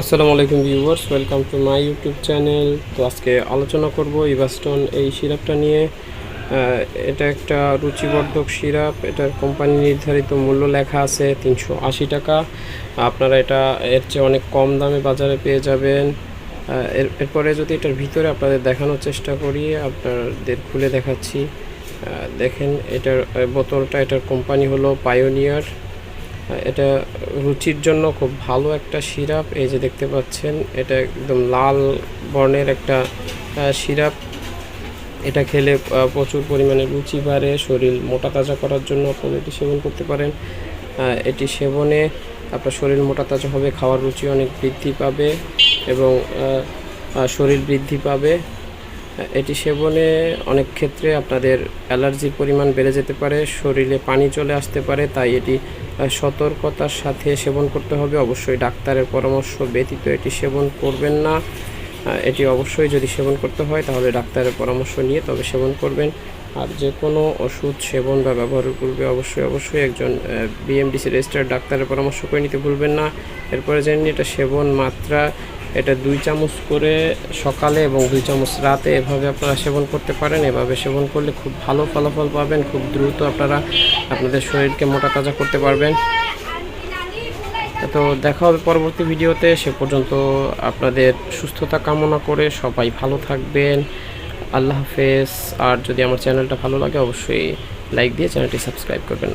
আসসালামু আলাইকুম viewers, welcome to my YouTube channel. তো আজকে আলোচনা করব ইভাস্টন এই সিরাপটা নিয়ে। এটা একটা রুচিবর্ধক সিরাপ, এটার কোম্পানি নির্ধারিত মূল্য লেখা আছে তিনশো আশি টাকা। আপনারা এটা এর চেয়ে অনেক কম দামে বাজারে পেয়ে যাবেন। এর, এরপরে যদি এটার ভিতরে আপনাদের দেখানোর চেষ্টা করি, আপনাদের খুলে দেখাচ্ছি। দেখেন, এটার বোতলটা এটার কোম্পানি হলো পায়োনিয়ার এটা রুচির জন্য খুব ভালো একটা সিরাপ। এই যে দেখতে পাচ্ছেন, এটা একদম লাল বর্ণের একটা সিরাপ। এটা খেলে প্রচুর পরিমাণে রুচি বাড়ে, শরীর মোটা তাজা করার জন্য আপনারা এটি সেবন করতে পারেন। এটি সেবনে আপনার শরীর মোটা তাজা হবে, খাওয়ার রুচি অনেক বৃদ্ধি পাবে এবং শরীর বৃদ্ধি পাবে। এটি সেবনে অনেক ক্ষেত্রে আপনাদের অ্যালার্জির পরিমাণ বেড়ে যেতে পারে, শরীরে পানি চলে আসতে পারে, তাই এটি সতর্কতার সাথে সেবন করতে হবে। অবশ্যই ডাক্তারের পরামর্শ ব্যতীত এটি সেবন করবেন না। এটি অবশ্যই যদি সেবন করতে হয়, তাহলে ডাক্তারের পরামর্শ নিয়ে তবে সেবন করবেন। আর যে কোনো ওষুধ, সেবন বা ব্যবহারের পূর্বে অবশ্যই অবশ্যই একজন বিএমডিসি রেজিস্টার্ড ডাক্তারের পরামর্শ করে নিতে ভুলবেন না। এরপরে জেনে এটা সেবন মাত্রা এটা দুই চামচ করে সকালে এবং দুই চামচ রাতে এভাবে আপনারা সেবন করতে পারেন। এভাবে সেবন করলে খুব ভালো ফলাফল পাবেন, খুব দ্রুত আপনারা আপনাদের শরীরকে মোটা তাজা করতে পারবেন। তো দেখা হবে পরবর্তী ভিডিওতে। সে পর্যন্ত আপনাদের সুস্থতা কামনা করে সবাই ভালো থাকবেন। আল্লাহ হাফেজ। আর যদি আমার চ্যানেলটা ভালো লাগে, অবশ্যই লাইক দিয়ে চ্যানেলটি সাবস্ক্রাইব করবেন।